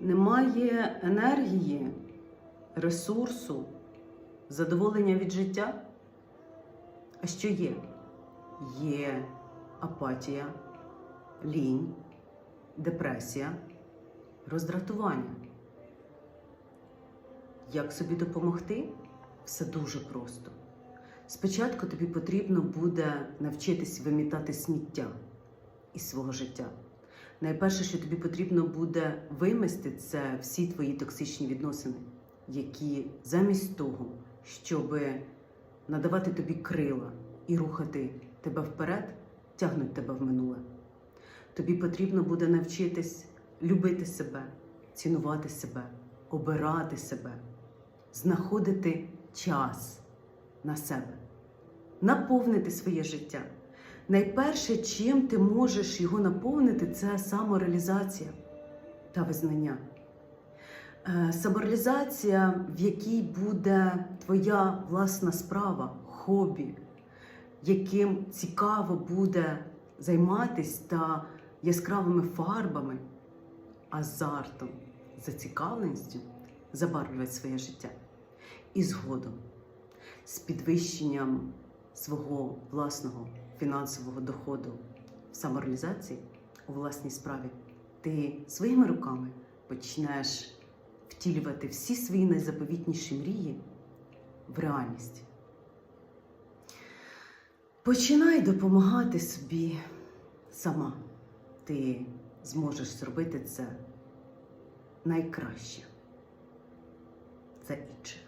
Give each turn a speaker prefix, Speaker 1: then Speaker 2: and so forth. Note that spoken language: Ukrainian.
Speaker 1: немає енергії, ресурсу, задоволення від життя. А що є? Є апатія, лінь, депресія, роздратування. Як собі допомогти? Все дуже просто. Спочатку тобі потрібно буде навчитись вимітати сміття із свого життя. Найперше, що тобі потрібно буде вимести, це всі твої токсичні відносини, які замість того, щоб надавати тобі крила і рухати тебе вперед, тягнуть тебе в минуле. Тобі потрібно буде навчитись любити себе, цінувати себе, обирати себе, знаходити час на себе, наповнити своє життя. Найперше, чим ти можеш його наповнити, це самореалізація та визнання. Е, Самореалізація, в якій буде твоя власна справа, хобі, яким цікаво буде займатися та яскравими фарбами, азартом, зацікавленістю забарвлювати своє життя. І згодом з підвищенням свого власного фінансового доходу в самореалізації у власній справі, ти своїми руками почнеш втілювати всі свої найзаповітніші мрії в реальність. Починай допомагати собі сама. Ти зможеш зробити це найкраще за інших.